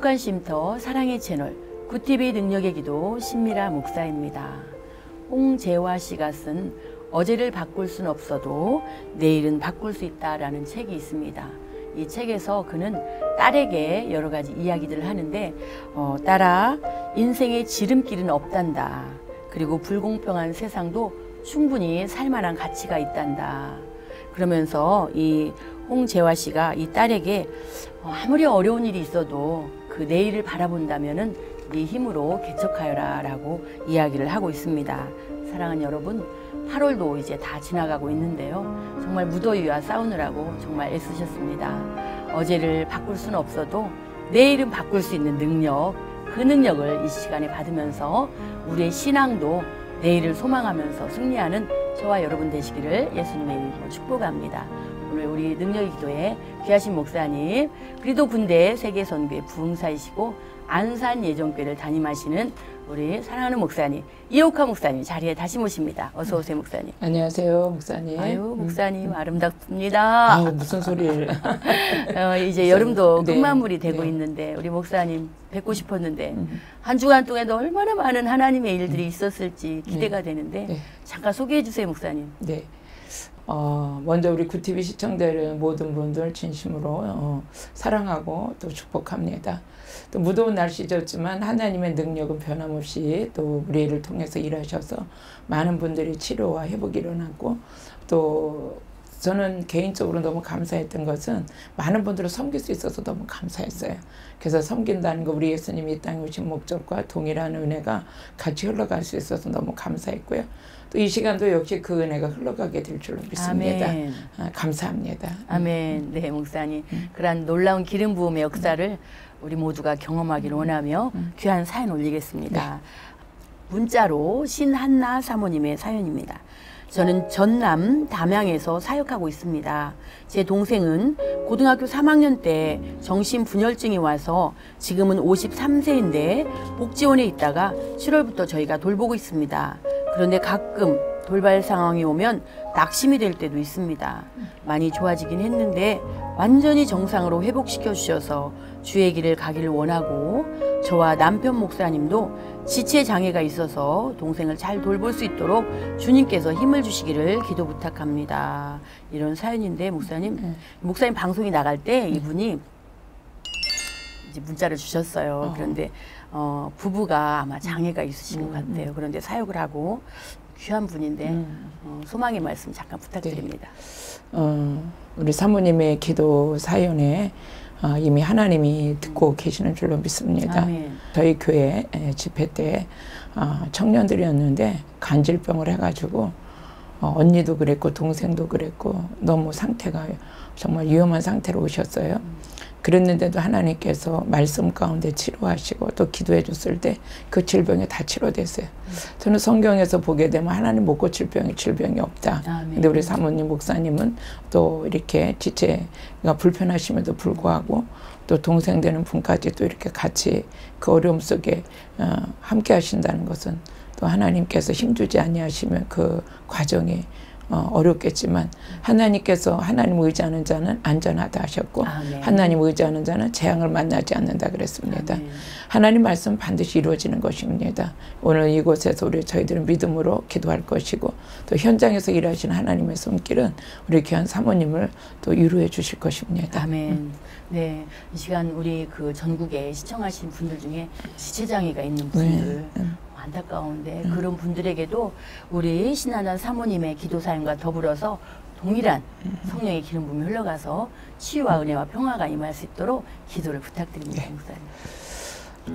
행복한 쉼터 사랑의 채널 구티비 능력의 기도 신미라 목사입니다. 홍재화 씨가 쓴 어제를 바꿀 순 없어도 내일은 바꿀 수 있다라는 책이 있습니다. 이 책에서 그는 딸에게 여러 가지 이야기들을 하는데 어, 딸아 인생의 지름길은 없단다. 그리고 불공평한 세상도 충분히 살만한 가치가 있단다. 그러면서 이 홍재화 씨가 이 딸에게 어, 아무리 어려운 일이 있어도 그 내일을 바라본다면은 네 힘으로 개척하여라라고 이야기를 하고 있습니다. 사랑하는 여러분, 8월도 이제 다 지나가고 있는데요. 정말 무더위와 싸우느라고 정말 애쓰셨습니다. 어제를 바꿀 수는 없어도 내일은 바꿀 수 있는 능력, 그 능력을 이 시간에 받으면서 우리의 신앙도 내일을 소망하면서 승리하는 저와 여러분 되시기를 예수님의 이름으로 축복합니다. 우리 능력의 기도에 귀하신 목사님, 그리도 군대 세계선교의 부흥사이시고 안산 예정교회를 담임하시는 우리 사랑하는 목사님 이옥화 목사님 자리에 다시 모십니다. 어서 오세요 목사님. 안녕하세요 목사님. 아유 목사님 음. 아름답습니다. 아유, 무슨 소리를. 어, 이제 여름도 네, 끝마무리 되고 네. 있는데 우리 목사님 뵙고 싶었는데 음. 한 주간 동안도 얼마나 많은 하나님의 일들이 음. 있었을지 기대가 네. 되는데 네. 잠깐 소개해 주세요 목사님. 네. 어, 먼저 우리 구티비 시청자들 모든 분들 진심으로 어, 사랑하고 또 축복합니다. 또 무더운 날씨였지만 하나님의 능력은 변함없이 또 우리를 통해서 일하셔서 많은 분들이 치료와 회복이 일어났고 또 저는 개인적으로 너무 감사했던 것은 많은 분들을 섬길 수 있어서 너무 감사했어요. 그래서 섬긴다는 거 우리 예수님이 이 땅에 오신 목적과 동일한 은혜가 같이 흘러갈 수 있어서 너무 감사했고요. 또 이 시간도 역시 그 은혜가 흘러가게 될 줄로 믿습니다. 아멘. 아, 감사합니다. 아멘. 네, 목사님. 음. 그러한 놀라운 기름 부음의 역사를 우리 모두가 경험하기를 원하며 음. 귀한 사연 올리겠습니다. 네. 문자로 신한나 사모님의 사연입니다. 저는 전남 담양에서 사역하고 있습니다. 제 동생은 고등학교 3학년 때 정신분열증이 와서 지금은 53세인데 복지원에 있다가 7월부터 저희가 돌보고 있습니다. 그런데 가끔 돌발 상황이 오면 낙심이 될 때도 있습니다. 많이 좋아지긴 했는데 완전히 정상으로 회복시켜 주셔서 주의 길을 가기를 원하고 저와 남편 목사님도 지체 장애가 있어서 동생을 잘 돌볼 수 있도록 주님께서 힘을 주시기를 기도 부탁합니다. 이런 사연인데 목사님, 네. 목사님 방송이 나갈 때 이분이 이제 문자를 주셨어요. 어. 그런데 어, 부부가 아마 장애가 있으신 음, 것 같아요. 음. 그런데 사역을 하고 귀한 분인데 음. 어, 소망의 말씀 잠깐 부탁드립니다. 네. 어, 우리 사모님의 기도 사연에 어, 이미 하나님이 듣고 계시는 줄로 믿습니다. 아멘. 저희 교회 집회 때 어, 청년들이었는데 간질병을 해가지고 어, 언니도 그랬고 동생도 그랬고 너무 상태가 정말 위험한 상태로 오셨어요. 음. 그랬는데도 하나님께서 말씀 가운데 치료하시고 또 기도해 줬을 때 그 질병이 다 치료됐어요. 저는 성경에서 보게 되면 하나님 못 고칠 병이 질병이 없다. 아멘. 근데 우리 사모님 목사님은 또 이렇게 지체가 불편하심에도 불구하고 또 동생 되는 분까지 또 이렇게 같이 그 어려움 속에 어, 함께 하신다는 것은 또 하나님께서 힘주지 아니하시면 그 과정이 어, 어렵겠지만 하나님께서 하나님 의지하는 자는 안전하다 하셨고 아멘. 하나님 의지하는 자는 재앙을 만나지 않는다 그랬습니다. 아멘. 하나님 말씀 반드시 이루어지는 것입니다. 오늘 이곳에서 우리 저희들은 믿음으로 기도할 것이고 또 현장에서 일하시는 하나님의 손길은 우리 귀한 사모님을 또 위로해 주실 것입니다. 아멘. 음. 네, 이 시간 우리 그 전국에 시청하신 분들 중에 지체장애가 있는 분들 네. 음. 안타까운데 음. 그런 분들에게도 우리 신하단 사모님의 기도 사연과 더불어서 동일한 음. 성령의 기름 부음이 흘러가서 치유와 은혜와 평화가 임할 수 있도록 기도를 부탁드립니다, 네.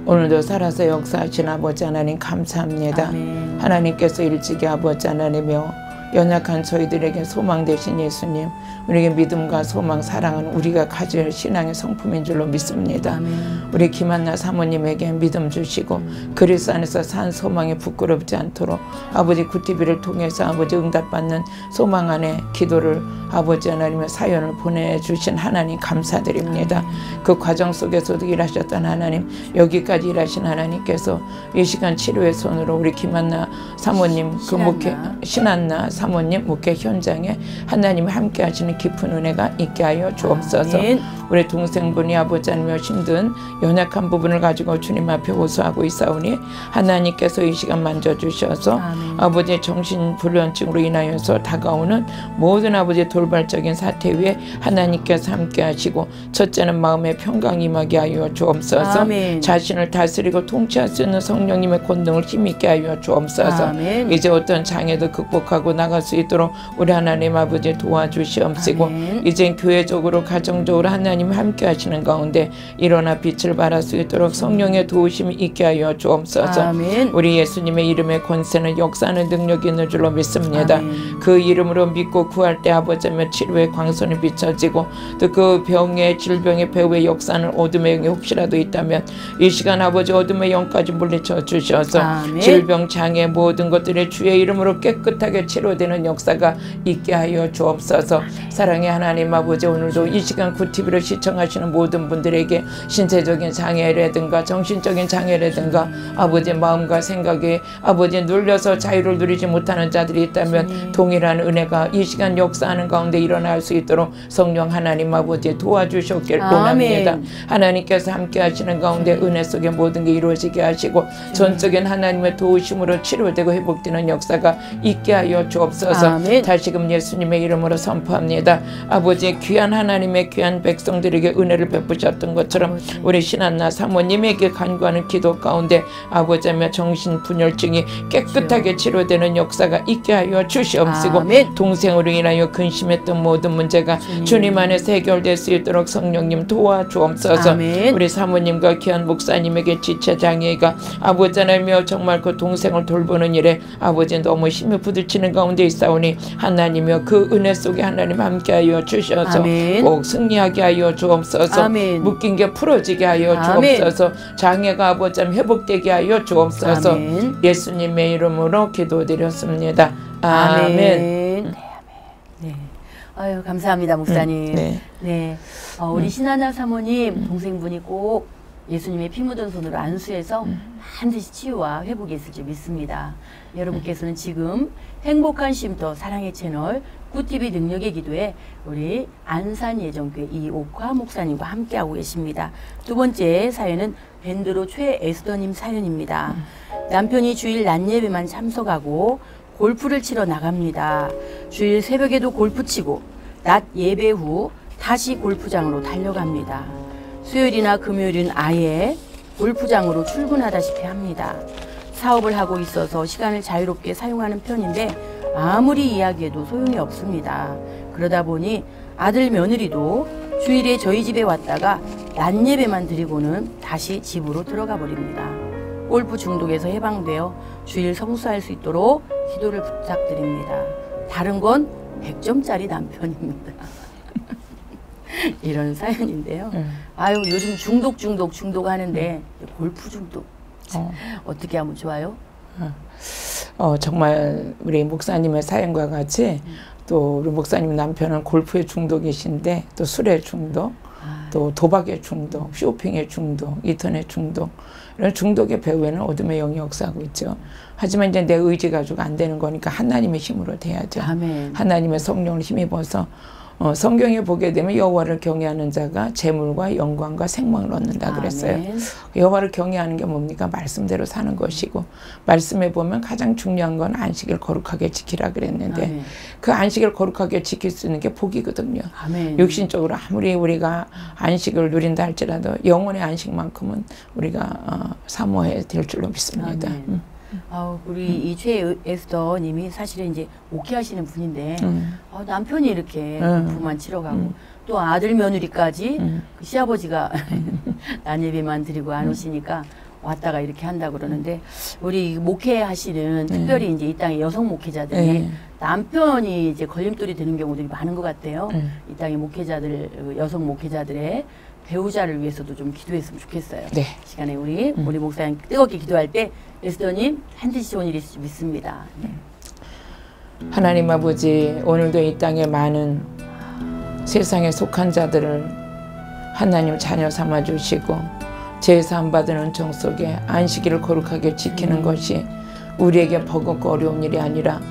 오늘도 살아서 역사하신 아버지 하나님 감사합니다. 아멘. 하나님께서 일찍이 아버지 하나님이며 연약한 저희들에게 소망 되신 예수님, 우리에게 믿음과 소망, 사랑은 우리가 가질 신앙의 성품인 줄로 믿습니다. 아멘. 우리 김한나 사모님에게 믿음 주시고 그리스 안에서 산 소망에 부끄럽지 않도록 아버지 구티비를 통해서 아버지 응답받는 소망 안에 기도를 아버지 하나님의 사연을 보내주신 하나님 감사드립니다. 아멘. 그 과정 속에서도 일하셨던 하나님, 여기까지 일하신 하나님께서 이 시간 치료의 손으로 우리 김한나 사모님 그 목회 신한나 사모님 목회 현장에 하나님 함께 하시는 깊은 은혜가 있게 하여 주옵소서. 아멘. 우리 동생분이 아버지 하며 힘든 연약한 부분을 가지고 주님 앞에 호소하고 있사오니 하나님께서 이 시간 만져주셔서 아멘. 아버지의 정신 불면증으로 인하여서 다가오는 모든 아버지의 돌발적인 사태 위에 하나님께서 함께 하시고 첫째는 마음의 평강 임하게 하여 주옵소서 아멘. 자신을 다스리고 통치할 수 있는 성령님의 권능을 힘있게 하여 주옵소서. 이제 어떤 장애도 극복하고 나갈 수 있도록 우리 하나님 아버지 도와주시옵시고 아멘. 이제 교회적으로 가정적으로 하나님 함께 하시는 가운데 일어나 빛을 발할 수 있도록 성령의 도우심이 있게 하여 주옵소서 아멘. 우리 예수님의 이름의 권세는 역사하는 능력이 있는 줄로 믿습니다 아멘. 그 이름으로 믿고 구할 때 아버지며 치료의 광선이 비춰지고 또 그 병의 질병의 배후에 역사하는 어둠의 영이 혹시라도 있다면 이 시간 아버지 어둠의 영까지 물리쳐 주셔서. 질병 장애 모든 것들이 주의 이름으로 깨끗하게 치료 되는 역사가 있게 하여 주옵소서 사랑의 하나님 아버지 오늘도 이 시간 구티비를 시청하시는 모든 분들에게 신체적인 장애라든가 정신적인 장애라든가 아버지 마음과 생각에 아버지 눌려서 자유를 누리지 못하는 자들이 있다면 동일한 은혜가 이 시간 역사하는 가운데 일어날 수 있도록 성령 하나님 아버지 도와주셨길. 원합니다. 하나님께서 함께 하시는 가운데 은혜 속에 모든 게 이루어지게 하시고 전적인 하나님의 도우심으로 치료되고 회복되는 역사가 있게 하여 주옵소서. 아멘. 다시금 예수님의 이름으로 선포합니다. 아버지 귀한 하나님의 귀한 백성들에게 은혜를 베푸셨던 것처럼. 우리 신한나 사모님에게 간구하는 기도 가운데 아버지며 정신 분열증이 깨끗하게 치료되는 역사가 있게 하여 주시옵시고 아멘. 동생으로 인하여 근심했던 모든 문제가 주님 안에서 해결될 수 있도록 성령님 도와주옵소서. 아멘. 우리 사모님과 귀한 목사님에게 지체 장애가 아버지 하나님이여 정말 그 동생을 돌보는 일에 아버지 너무 힘이 부딪히는 가운데 있사오니 하나님이여 그 은혜 속에 하나님 함께하여 주셔서 아멘. 꼭 승리하게 하여 주옵소서. 아멘. 묶인 게 풀어지게 하여 아멘. 주옵소서. 장애가 아버지 회복되게 하여 주옵소서. 아멘. 예수님의 이름으로 기도드렸습니다. 아멘. 아멘. 네, 아멘. 네. 아유, 감사합니다, 목사님. 음, 네. 네. 어, 우리 신하나 사모님 동생분이 꼭 예수님의 피 묻은 손으로 안수해서 음. 반드시 치유와 회복이 있을 줄 믿습니다. 여러분께서는 지금 행복한 쉼터 사랑의 채널 구티비 능력의 기도에 우리 안산 예정교회 이옥화 목사님과 함께하고 계십니다. 두 번째 사연은 밴드로 최에스더님 사연입니다. 남편이 주일 낮 예배만 참석하고 골프를 치러 나갑니다. 주일 새벽에도 골프 치고 낮 예배 후 다시 골프장으로 달려갑니다. 수요일이나 금요일은 아예 골프장으로 출근하다시피 합니다. 사업을 하고 있어서 시간을 자유롭게 사용하는 편인데 아무리 이야기해도 소용이 없습니다. 그러다 보니 아들 며느리도 주일에 저희 집에 왔다가 낮 예배만 드리고는 다시 집으로 들어가 버립니다. 골프 중독에서 해방되어 주일 성수할 수 있도록 기도를 부탁드립니다. 다른 건 100점짜리 남편입니다. 이런 사연인데요. 음. 아유 요즘 중독 중독 중독 하는데 골프 중독 어. 어떻게 하면 좋아요? 어, 정말 우리 목사님의 사연과 같이 또 우리 목사님 남편은 골프에 중독이신데 또 술에 중독, 아, 또 도박에 중독, 쇼핑에 중독, 인터넷 중독 이런 중독의 배후에는 어둠의 영이 역사하고 있죠. 하지만 이제 내 의지 가지고 안 되는 거니까 하나님의 힘으로 돼야죠. 아멘. 하나님의 성령을 힘입어서 어, 성경에 보게 되면 여호와를 경외하는 자가 재물과 영광과 생명을 얻는다 그랬어요. 아멘. 여호와를 경외하는 게 뭡니까? 말씀대로 사는 것이고 말씀에 보면 가장 중요한 건 안식일 거룩하게 지키라 그랬는데 아멘. 그 안식일 거룩하게 지킬 수 있는 게 복이거든요. 아멘. 육신적으로 아무리 우리가 안식을 누린다 할지라도 영혼의 안식만큼은 우리가 어, 사모해야 될 줄로 믿습니다. 음. 아우 우리 이 최에스더님이 사실은 이제 목회하시는 분인데 음. 아, 남편이 이렇게 음. 골프만 치러 가고 음. 또 아들 며느리까지 음. 그 시아버지가 난 예배만 드리고 안 오시니까 왔다가 이렇게 한다 그러는데 우리 목회하시는 특별히 이제 이 땅의 여성 목회자들이 네. 남편이 이제 걸림돌이 되는 경우들이 많은 것 같아요. 네. 이 땅의 목회자들 그 여성 목회자들의 배우자를 위해서도 좀 기도했으면 좋겠어요. 네. 시간에 우리 우리 목사님 뜨겁게 기도할 때 에스더님 반드시 좋은 일이 믿습니다. 네. 하나님 아버지 오늘도 이 땅에 많은 세상에 속한 자들을 하나님 자녀 삼아 주시고 제사함 받은 은총 속에 안식일을 거룩하게 지키는 것이 우리에게 버겁고 어려운 일이 아니라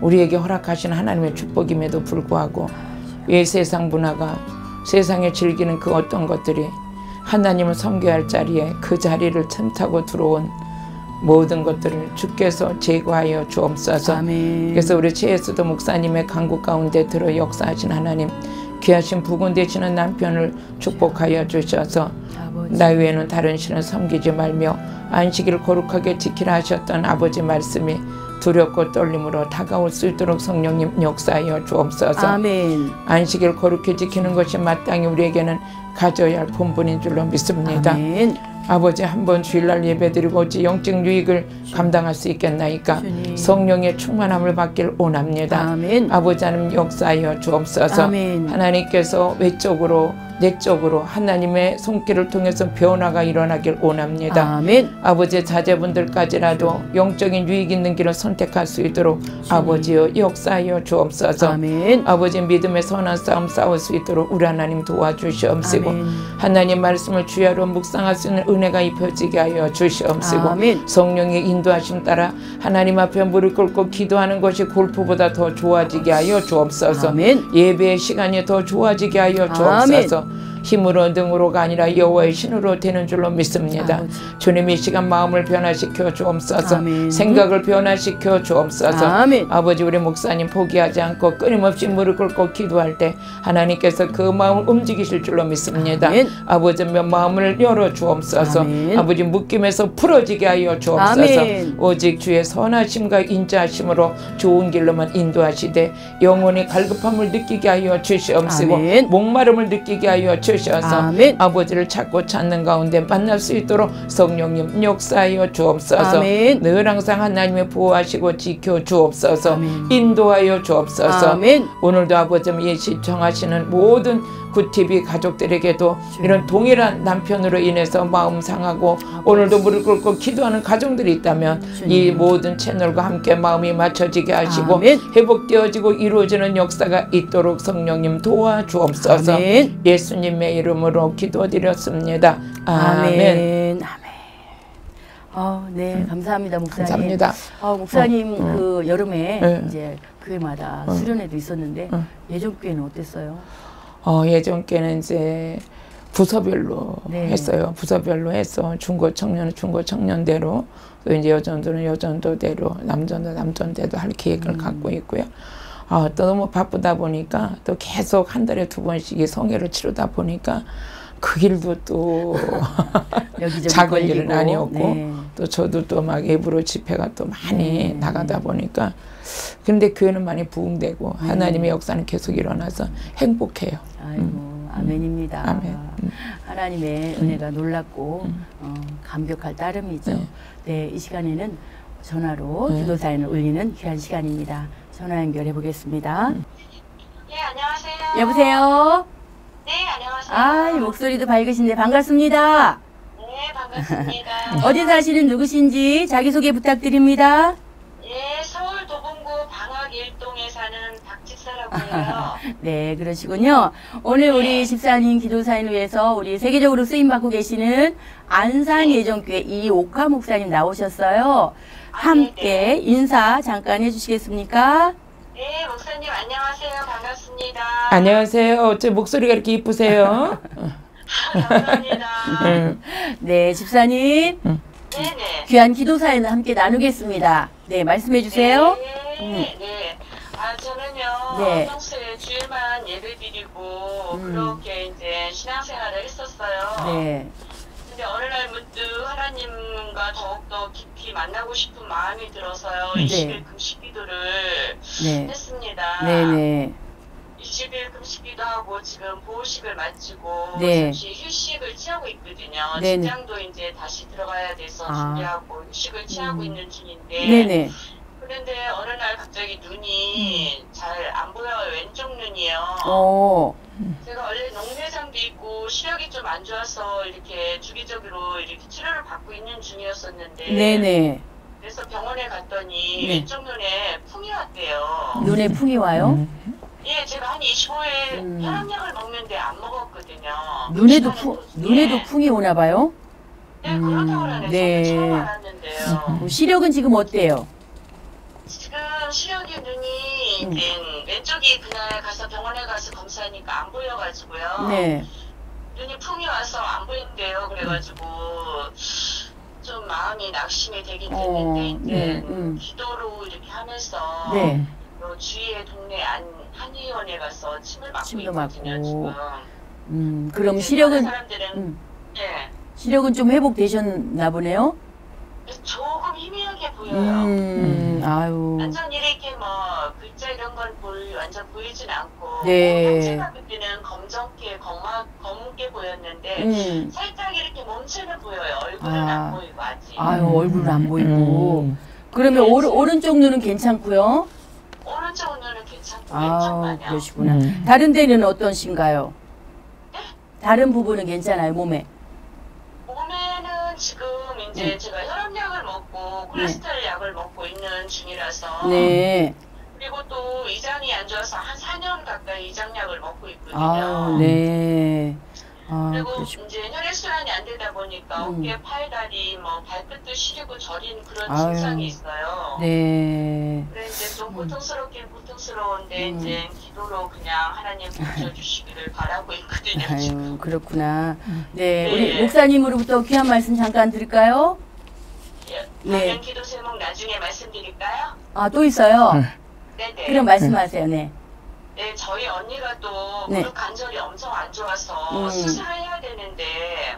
우리에게 허락하신 하나님의 축복임에도 불구하고 왜 세상 문화가 세상에 즐기는 그 어떤 것들이 하나님을 섬겨야 할 자리에 그 자리를 틈타고 들어온 모든 것들을 주께서 제거하여 주옵소서. 아멘. 그래서 우리 최예수도 목사님의 강국 가운데 들어 역사하신 하나님 귀하신 부군 되시는 남편을 축복하여 주셔서 아버지. 나 외에는 다른 신을 섬기지 말며 안식일을 거룩하게 지키라 하셨던 아버지 말씀이 두렵고 떨림으로 다가올 수 있도록 성령님 역사하여 주옵소서. 아멘. 안식일 거룩히 지키는 것이 마땅히 우리에게는 가져야 할 본분인 줄로 믿습니다. 아멘. 아버지 한 번 주일날 예배드리고 어찌 영적 유익을 감당할 수 있겠나이까 주님. 성령의 충만함을 받길 원합니다. 아멘. 아버지 하나님 역사하여 주옵소서 아멘. 하나님께서 외적으로 내적으로 하나님의 손길을 통해서 변화가 일어나길 원합니다. 아멘. 아버지 자제분들까지라도 영적인 유익 있는 길을 선택할 수 있도록 아버지여 역사하여 주옵소서. 아멘. 아버지 믿음의 선한 싸움 싸울 수 있도록 우리 하나님 도와주시옵시고 아멘. 하나님 말씀을 주야로 묵상할 수 있는 은혜가 입혀지게 하여 주시옵시고 아멘. 성령의 인도하심 따라 하나님 앞에 무릎 꿇고 기도하는 것이 골프보다 더 좋아지게 하여 주옵소서 아멘. 예배의 시간이 더 좋아지게 하여 주옵소서 힘으로 능으로가 아니라 여호와의 신으로 되는 줄로 믿습니다. 아버지. 주님 이 시간 마음을 변화시켜 주옵소서. 아멘. 생각을 변화시켜 주옵소서. 아멘. 아버지 우리 목사님 포기하지 않고 끊임없이 무릎 꿇고 기도할 때 하나님께서 그 마음을 움직이실 줄로 믿습니다. 아멘. 아버지 몇 마음을 열어 주옵소서. 아멘. 아버지 묶임에서 풀어지게 하여 주옵소서. 아멘. 오직 주의 선하심과 인자하심으로 좋은 길로만 인도하시되 영혼의 갈급함을 느끼게 하여 주시옵시고 아멘. 목마름을 느끼게 하여 주 셔서 아멘. 아버지를 찾고 찾는 가운데 만날 수 있도록 성령님 역사하여 주옵소서 아멘. 늘 항상 하나님의 보호하시고 지켜 주옵소서 아멘. 인도하여 주옵소서 아멘. 오늘도 아버지 이 시청하시는 모든 구TV 가족들에게도 이런 동일한 남편으로 인해서 마음 상하고 오늘도 무릎 꿇고 기도하는 가정들이 있다면 이 모든 채널과 함께 마음이 맞춰지게 하시고 아멘. 회복되어지고 이루어지는 역사가 있도록 성령님 도와주옵소서 아멘. 예수님의 이름으로 기도드렸습니다. 아멘. 어, 네, 감사합니다, 목사님. 감사합니다. 어, 목사님 어, 어. 그 여름에 네. 이제 교회마다 수련회도 있었는데 어. 예전 교회는 어땠어요? 어, 예전 께는 이제 부서별로 네. 했어요. 부서별로 해서 중고 청년은 중고 청년대로 또 이제 여전도는 여전도대로 남전도 남전대로 할 계획을 음. 갖고 있고요. 아, 또 너무 바쁘다 보니까 또 계속 한 달에 두 번씩 이 성회를 치르다 보니까 그 일도 또 작은 일은 걸리고. 아니었고 네. 또 저도 또막 외부로 집회가 또 많이 네. 나가다 보니까 근데 교회는 많이 부흥되고 네. 하나님의 역사는 계속 일어나서 행복해요. 아이고, 아멘입니다. 아멘. 음. 하나님의 은혜가 놀랍고 어, 감격할 따름이죠. 네. 네, 이 시간에는 전화로 네. 기도 사연을 올리는 귀한 시간입니다. 전화 연결해 보겠습니다. 네, 안녕하세요. 여보세요. 네, 안녕하세요. 아, 이 목소리도 밝으신데 반갑습니다. 네, 반갑습니다. 어디 사시는 누구신지 자기소개 부탁드립니다. 네, 그러시군요. 오늘 우리 집사님 기도사인을 위해서 우리 세계적으로 쓰임받고 계시는 안산 예정교회 이옥화 목사님 나오셨어요. 함께 인사 잠깐 해주시겠습니까? 네, 목사님 안녕하세요. 반갑습니다. 안녕하세요. 어째 목소리가 이렇게 이쁘세요? 감사합니다. 음. 네, 집사님 네네. 귀한 기도사인을 함께 나누겠습니다. 네, 말씀해 주세요. 네, 네. 아, 저는요, 네. 평소에 주일만 예배 드리고, 음. 그렇게 이제 신앙생활을 했었어요. 네, 근데 어느 날 문득 하나님과 더욱더 깊이 만나고 싶은 마음이 들어서요. 네. 20일 금식 기도를 네, 했습니다. 네, 네. 20일 금식 기도하고 지금 보호식을 마치고 네. 잠시 휴식을 취하고 있거든요. 네네. 직장도 이제 다시 들어가야 돼서 아. 준비하고 휴식을 취하고 음. 있는 중인데 네, 네. 그런데 어느 날 갑자기 눈이 잘 안 보여요. 왼쪽 눈이요. 어, 제가 원래 녹내장도 있고 시력이 좀 안 좋아서 이렇게 주기적으로 이렇게 치료를 받고 있는 중이었었는데 네, 네. 그래서 병원에 갔더니 네. 왼쪽 눈에 풍이 왔대요. 눈에 풍이 와요? 음. 예, 제가 한 25일 음. 혈압약을 먹는데 안 먹었거든요. 눈에도 풍, 또- 눈에도 예. 풍이 오나 봐요? 네, 그렇다고 하네요. 네. 저도 처음 알았는데요. 어, 시력은 지금 어때요? 시력이 눈이 음. 이제 왼쪽이 그날 가서 병원에 가서 검사하니까 안 보여가지고요. 네. 눈이 풍이 와서 안 보인대요. 그래가지고 좀 마음이 낙심이 되긴 어, 됐는데 이제 네, 음. 기도로 이렇게 하면서 네. 요 주위에 동네 안 한의원에 가서 침을 맞고 침도 있거든요 맞고. 지금. 음, 그럼 시력은 사람들은 음, 네, 시력은 좀 회복되셨나 보네요. 조금 희미하게 보여요. 음, 아유. 완전 이렇게 뭐 글자 이런 건 볼, 완전 보이진 않고 네. 그때는 검정게 검마, 검게 보였는데 음. 살짝 이렇게 몸체는 보여요. 얼굴은 아. 안 보이고 아직. 아유, 얼굴은 안 보이고. 음. 그러면 오른, 오른쪽 눈은 괜찮고요. 오른쪽 눈은 괜찮고 아, 왼쪽만요. 그러시구나. 음. 다른 데는 어떠신가요? 다른 부분은 괜찮아요, 몸에. 몸에는 지금 이제 제가 혈압약을 먹고 콜레스테롤 약을 먹고 있는 중이라서 네. 그리고 또 이장이 안 좋아서 한 4년 가까이 이장약을 먹고 있거든요. 아, 네. 아, 그리고 그러시구나. 이제 혈액순환이 안 되다 보니까 음. 어깨, 팔, 다리, 뭐 발끝도 시리고 저린 그런 아유. 증상이 있어요. 네. 그래 이제 좀 고통스럽긴 고통스러운데 음. 이제 기도로 그냥 하나님 고쳐주시기를 바라고 있거든요. 지금. 아유, 그렇구나. 음. 네. 네. 우리 목사님으로부터 귀한 말씀 잠깐 드릴까요? 예, 네. 기도 제목 나중에 말씀드릴까요? 아, 또 있어요? 음. 네네. 그럼 말씀하세요, 네. 네, 저희 언니가 또 네. 무릎 관절이 엄청 안 좋아서 음. 수술을 해야 되는데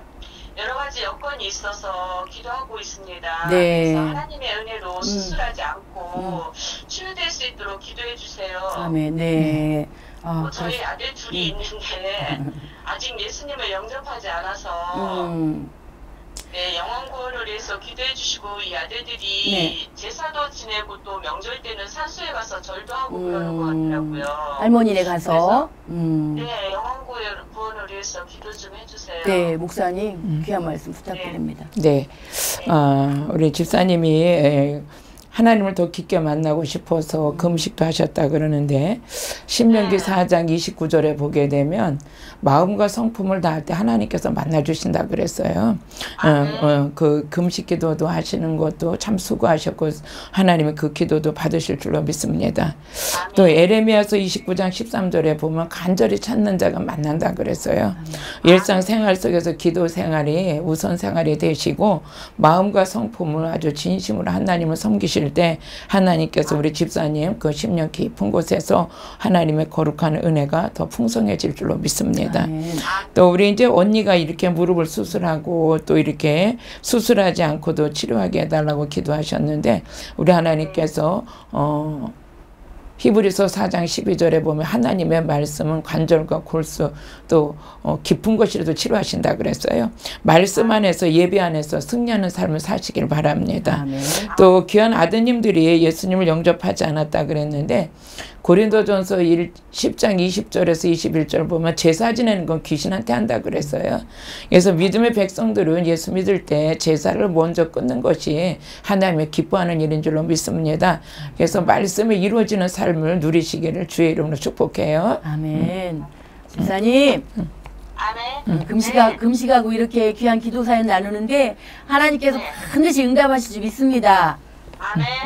여러 가지 여건이 있어서 기도하고 있습니다. 네. 그래서 하나님의 은혜로 수술하지 않고 음. 치유될 수 있도록 기도해 주세요. 아멘, 네. 아, 뭐 저희 아들 둘이 있는데 아직 예수님을 영접하지 않아서 음, 네, 영원 구원을 위해서 기도해 주시고 이 아들들이 네. 제사도 지내고 또 명절 때는 산수에 가서 절도 하고 음. 그러는 것 같더라고요. 할머니네 가서, 음, 네, 영원 구원- 구원을 위해서 기도 좀 해주세요. 네, 목사님, 귀한 말씀 부탁드립니다. 네. 어, 우리 집사님이 에, 하나님을 더 깊게 만나고 싶어서 금식도 하셨다 그러는데 신명기 4장 29절에 보게 되면 마음과 성품을 다할 때 하나님께서 만나 주신다 그랬어요. 어, 어, 그 금식 기도도 하시는 것도 참 수고하셨고 하나님의 그 기도도 받으실 줄로 믿습니다. 또 에레미야서 29장 13절에 보면 간절히 찾는 자가 만난다 그랬어요. 일상 생활 속에서 기도 생활이 우선 생활이 되시고 마음과 성품을 아주 진심으로 하나님을 섬기실 때 하나님께서 우리 집사님 그 10년 깊은 곳에서 하나님의 거룩한 은혜가 더 풍성해질 줄로 믿습니다. 아멘. 또 우리 이제 언니가 이렇게 무릎을 수술하고 또 이렇게 수술하지 않고도 치료하게 해달라고 기도하셨는데 우리 하나님께서 어 히브리서 4장 12절에 보면 하나님의 말씀은 관절과 골수 또 어, 깊은 것이라도 치료하신다 그랬어요. 말씀 안에서 예배 안에서 승리하는 삶을 사시길 바랍니다. 아멘. 또 귀한 아드님들이 예수님을 영접하지 않았다 그랬는데 고린도전서 1 10장 20절에서 21절 보면 제사 지내는 건 귀신한테 한다 그랬어요. 그래서 믿음의 백성들은 예수 믿을 때 제사를 먼저 끊는 것이 하나님의 기뻐하는 일인 줄로 믿습니다. 그래서 말씀이 이루어지는 삶을 누리시기를 주의 이름으로 축복해요. 아멘. 집사님, 아멘. 음, 금식하, 네. 금식하고 이렇게 귀한 기도 사연 나누는데 하나님께서 반드시 응답하실 줄 믿습니다.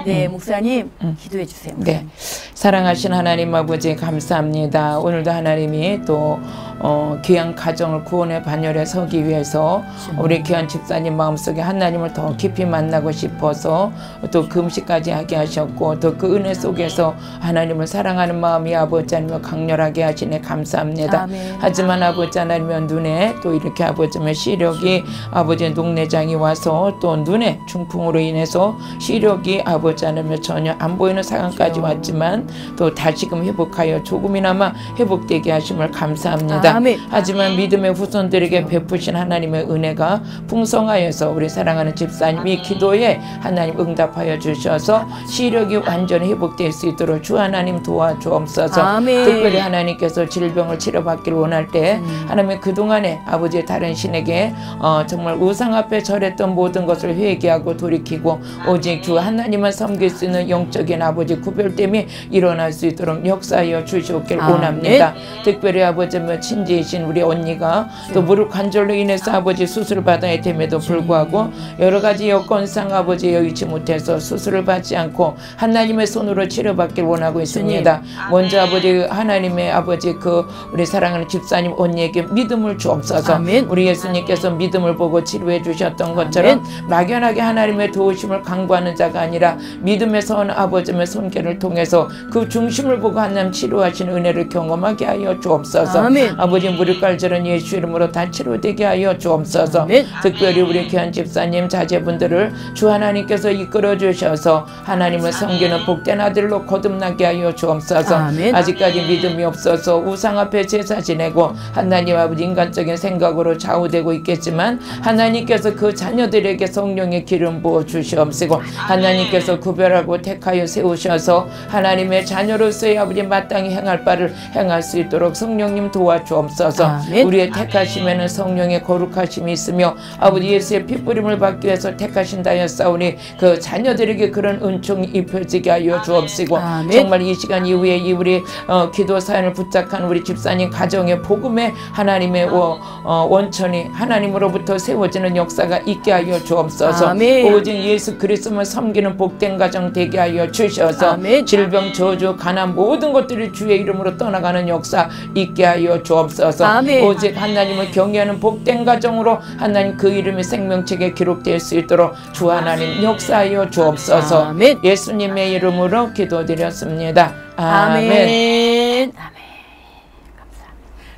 네, 목사님, 기도해 주세요. 네. 사랑하신 하나님 아버지 감사합니다. 오늘도 하나님이 또 어, 귀한 가정을 구원의 반열에 서기 위해서 우리 귀한 집사님 마음속에 하나님을 더 깊이 만나고 싶어서 또 금식까지 하게 하셨고 또 그 은혜 속에서 하나님을 사랑하는 마음이 아버지 하나님을 강렬하게 하시네 감사합니다. 아멘. 하지만 아버지 하나님의 눈에 또 이렇게 아버지의 시력이 아버지의 녹내장이 와서 또 눈에 중풍으로 인해서 시력이 아버지 하나님의 전혀 안 보이는 상황까지 왔지만 또 다시금 회복하여 조금이나마 회복되게 하심을 감사합니다. 아멘. 하지만 믿음의 후손들에게 베푸신 하나님의 은혜가 풍성하여서 우리 사랑하는 집사님이 기도에 하나님 응답하여 주셔서 시력이 완전히 회복될 수 있도록 주 하나님 도와주옵소서. 아멘. 특별히 하나님께서 질병을 치료받기를 원할 때 하나님 그동안에 아버지의 다른 신에게 어, 정말 우상 앞에 절했던 모든 것을 회개하고 돌이키고 오직 주 하나님만 섬길 수 있는 영적인 아버지 구별됨이 일어날 수 있도록 역사하여 주시옵길. 원합니다. 특별히 아버지 뭐 친히 신지이신 우리 언니가 또 무릎 관절로 인해서 아버지 수술을 받아야 됨에도 불구하고 여러 가지 여건상 아버지 여의치 못해서 수술을 받지 않고 하나님의 손으로 치료받길 원하고 있습니다. 먼저 아버지 하나님의 아버지 그 우리 사랑하는 집사님 언니에게 믿음을 주옵소서. 우리 예수님께서 믿음을 보고 치료해 주셨던 것처럼 막연하게 하나님의 도우심을 강구하는 자가 아니라 믿음의 선 아버지의 손길을 통해서 그 중심을 보고 하나님 치료하시는 은혜를 경험하게 하여 주옵소서. 아멘. 아버지 무릎 관절은 예수 이름으로 다 치료되게 하여 주옵소서. 아멘. 특별히 우리 귀한 집사님 자제분들을 주 하나님께서 이끌어 주셔서 하나님을 섬기는 복된 아들로 거듭나게 하여 주옵소서. 아멘. 아직까지 믿음이 없어서 우상 앞에 제사 지내고 하나님 아버지 인간적인 생각으로 좌우되고 있겠지만 하나님께서 그 자녀들에게 성령의 기름 부어 주시옵시고 하나님께서 구별하고 택하여 세우셔서 하나님의 자녀로서의 아버지 마땅히 행할 바를 행할 수 있도록 성령님 도와주옵소서. 아멘. 우리의 택하심에는 성령의 거룩하심이 있으며 아버지 예수의 핏부림을 받기 위해서 택하신다 하였사오니 그 자녀들에게 그런 은총이 입혀지게 하여 주옵시고 아멘. 정말 이 시간 이후에 이 우리 어, 기도 사연을 부탁한 우리 집사님 가정의 복음의 하나님의 워- 어, 원천이 하나님으로부터 세워지는 역사가 있게 하여 주옵소서 아멘. 오직 예수 그리스도만 섬기는 복된 가정 되게 하여 주셔서 아멘. 질병 저주 가난 모든 것들이 주의 이름으로 떠나가는 역사 있게 하여 주옵소 서 아멘. 오직 하나님을 경외하는 복된 가정으로 하나님 그 이름이 생명책에 기록될 수 있도록 주 하나님 역사하여 주옵소서 아멘. 예수님의 이름으로 기도드렸습니다. 아멘. 아멘.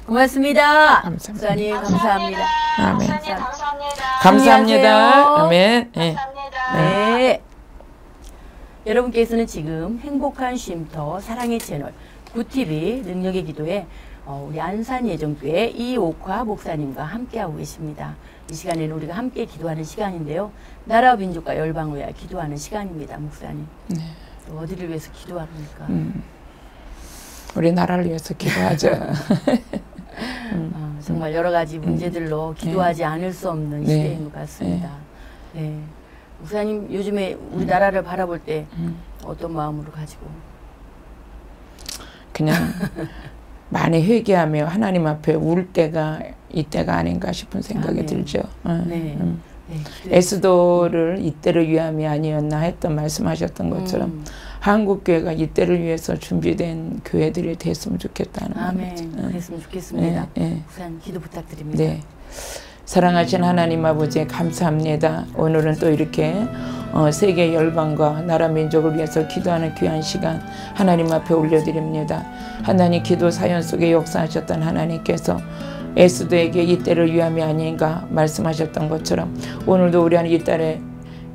고맙습니다. 감사합니다. 목사님 감사합니다. 아멘. 감사합니다. 감사합니다. 아멘. 예. 감사합니다. 네. 여러분께서는 지금 행복한 쉼터 사랑의 채널 구TV 능력의 기도에 어, 우리 안산 예정교회 이옥화 목사님과 함께하고 계십니다. 이 시간에는 우리가 함께 기도하는 시간인데요. 나라와 민족과 열방을 위하여 기도하는 시간입니다. 목사님. 또 어디를 위해서 기도합니까? 음. 우리 나라를 위해서 기도하자. 어, 정말 여러 가지 문제들로 기도하지 않을 수 없는 음. 네. 시대인 것 같습니다. 네. 목사님 요즘에 우리나라를 바라볼 때 음. 어떤 마음으로 가지고 그냥 많이 회개하며 하나님 앞에 울 때가 이때가 아닌가 싶은 생각이 아멘. 들죠. 음, 네. 음. 네, 에스도를 이때를 위함이 아니었나 했던 말씀하셨던 것처럼 음. 한국 교회가 이때를 위해서 준비된 교회들이 됐으면 좋겠다는 아멘. 음. 그랬으면 좋겠습니다. 예, 예. 목사님 기도 부탁드립니다. 네. 사랑하신 하나님 아버지 감사합니다. 오늘은 또 이렇게 어, 세계 열방과 나라 민족을 위해서 기도하는 귀한 시간 하나님 앞에 올려드립니다. 하나님 기도 사연 속에 역사하셨던 하나님께서 에스도에게 이 때를 위함이 아닌가 말씀하셨던 것처럼 오늘도 우리 하는 이 딸의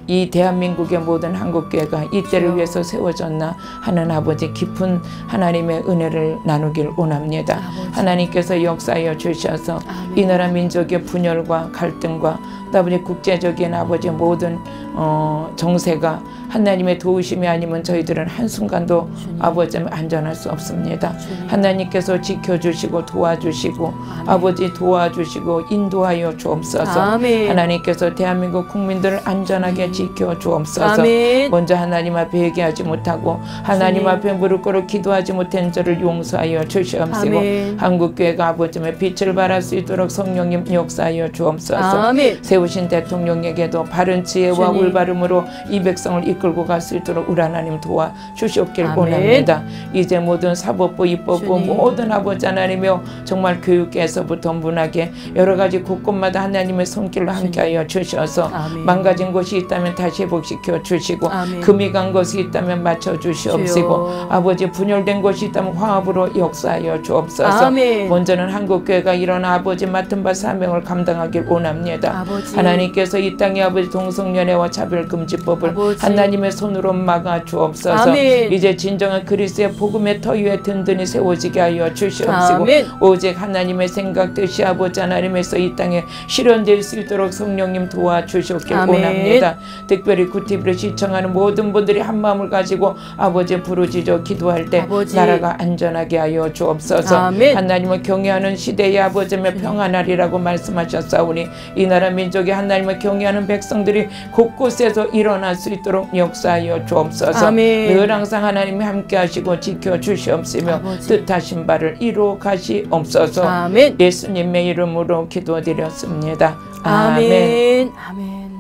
이 대한민국의 모든 한국교회가 이때를 위해서 세워졌나 하는 아버지 깊은 하나님의 은혜를 나누길 원합니다. 아버지. 하나님께서 역사하여 주셔서 아멘. 이 나라 민족의 분열과 갈등과 또 아버지 국제적인 아버지 모든 어, 정세가 하나님의 도우심이 아니면 저희들은 한순간도 주님. 아버지 안전할 수 없습니다. 주님. 하나님께서 지켜주시고 도와주시고 아멘. 아버지 도와주시고 인도하여 주옵소서 아멘. 하나님께서 대한민국 국민들을 안전하게 지켜 주옵소서 아멘. 먼저 하나님 앞에 회개하지 못하고 하나님 주님. 앞에 무릎 꿇어 기도하지 못한 저를 용서하여 주시옵시고. 한국교회가 아버지의 빛을 발할 수 있도록 성령님 역사하여 주옵소서. 세우신 대통령에게도 바른 지혜와. 올바름으로 이 백성을 이끌고 갈 수 있도록 우리 하나님 도와 주시옵길 아멘. 원합니다. 이제 모든 사법부, 입법부 주님. 모든 아버지 하나님이여 정말 교육에서부터 문학에 여러 가지 곳곳마다 하나님의 손길로 함께하여 주셔서 아멘. 망가진 곳이 있다면 다시 회복시켜 주시고 아멘. 금이 간 것이 있다면 맞춰 주시옵시고. 아버지 분열된 곳이 있다면 화합으로 역사하여 주옵소서. 아멘. 먼저는 한국교회가 이런 아버지 맡은 바 사명을 감당하길 원합니다. 아버지. 하나님께서 이 땅의 아버지 동성연애와 차별금지법을 아버지. 하나님의 손으로 막아 주옵소서. 아멘. 이제 진정한 그리스의 복음의 터 위에 든든히 세워지게 하여 주시옵시고 아멘. 오직 하나님의 생각 뜻이 아버지 하나님에서 이 땅에 실현될 수 있도록 성령님 아멘. 원합니다. 특별히 구티브를 시청하는 모든 분들이 한 마음을 가지고 아버지 부르짖어 기도할 때 아버지. 나라가 안전하게 하여 주옵소서. 아멘. 하나님을 경외하는 시대의 아버지며 평안하리라고 말씀하셨사오니 이 나라 민족이 하나님을 경외하는 백성들이 곳곳 에서 일어날 수 있도록 역사하여 주옵소서. 아멘. 늘 항상 하나님이 함께 하시고 지켜 주시옵시며 아버지. 뜻하신 바를 이루어 가시옵소서. 아멘. 예수님의 이름으로 기도드렸습니다. 아멘. 아멘.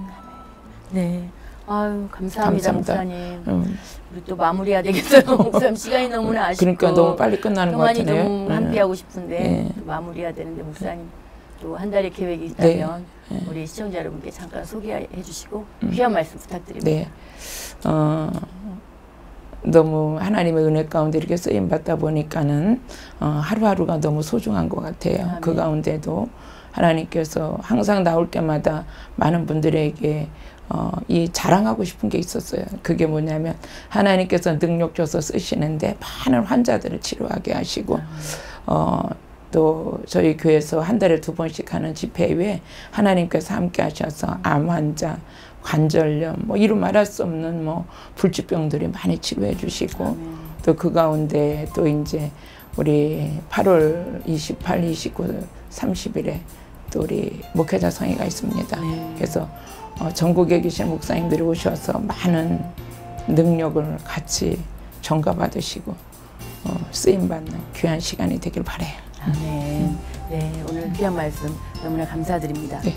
네. 아유, 감사합니다, 감사합니다. 목사님. 음, 우리 또 마무리해야 되겠어요. 목사님 시간이 너무나 아쉽고. 그러니까 너무 빨리 끝나는 것 같으네요. 좀 음. 함께하고 싶은데 네. 또 마무리해야 되는데 목사님 또 한 달의 계획이 있다면 네. 우리 시청자 여러분께 잠깐 소개해 주시고 귀한 말씀 부탁드립니다. 네. 어, 너무 하나님의 은혜 가운데 이렇게 쓰임 받다 보니까는 어, 하루하루가 너무 소중한 것 같아요. 아멘. 그 가운데도 하나님께서 항상 나올 때마다 많은 분들에게 어, 이 자랑하고 싶은 게 있었어요. 그게 뭐냐면 하나님께서 능력 줘서 쓰시는데 많은 환자들을 치료하게 하시고 어, 또 저희 교회에서 한 달에 두 번씩 하는 집회 외에 하나님께서 함께 하셔서 암 환자, 관절염, 뭐 이루 말할 수 없는 뭐 불치병들이 많이 치료해 주시고. 또 그 가운데 또 이제 우리 8월 28, 29, 30일에 또 우리 목회자 성회가 있습니다. 네. 그래서 어, 전국에 계신 목사님들이 오셔서 많은 능력을 같이 전가받으시고 어, 쓰임 받는 귀한 시간이 되길 바래요. 아멘. 네, 오늘 귀한 말씀 너무나 감사드립니다. 네.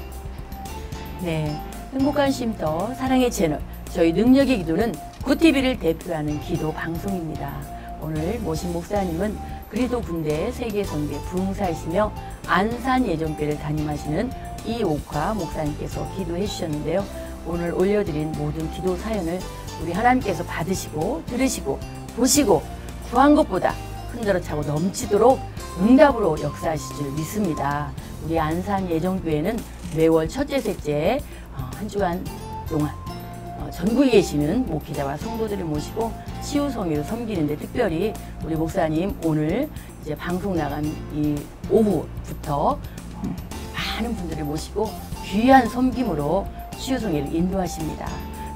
네, 행복한 쉼터 사랑의 채널 저희 능력의 기도는 구TV를 대표하는 기도 방송입니다. 오늘 모신 목사님은 그리도 군대 세계 선교 부흥사이시며 안산 예정교를 담임하시는 이옥화 목사님께서 기도해 주셨는데요. 오늘 올려드린 모든 기도 사연을 우리 하나님께서 받으시고 들으시고 보시고 구한 것보다 흔들어 차고 넘치도록 응답으로 역사하실 줄 믿습니다. 우리 안산 예정교회는 매월 첫째, 셋째 어, 한 주간 동안 어, 전국에 계시는 목회자와 성도들을 모시고 치유 성의로 섬기는데 특별히 우리 목사님 오늘 이제 방송 나간 이 오후부터 어, 많은 분들을 모시고 귀한 섬김으로 치유 성의를 인도하십니다.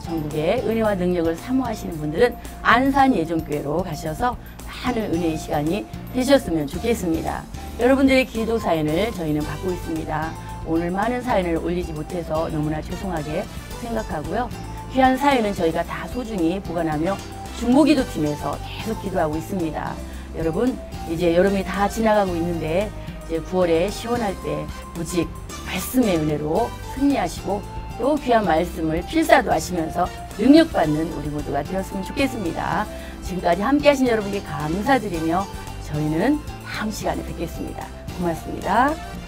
전국의 은혜와 능력을 사모하시는 분들은 안산 예정교회로 가셔서 많은 은혜의 시간이 되셨으면 좋겠습니다. 여러분들의 기도 사연을 저희는 받고 있습니다. 오늘 많은 사연을 올리지 못해서 너무나 죄송하게 생각하고요. 귀한 사연은 저희가 다 소중히 보관하며 중보기도 팀에서 계속 기도하고 있습니다. 여러분, 이제 여름이 다 지나가고 있는데 이제 9월에 시원할 때 무직 말씀의 은혜로 승리하시고 또 귀한 말씀을 필사도 하시면서 능력받는 우리 모두가 되었으면 좋겠습니다. 지금까지 함께 하신 여러분께 감사드리며 저희는 다음 시간에 뵙겠습니다. 고맙습니다.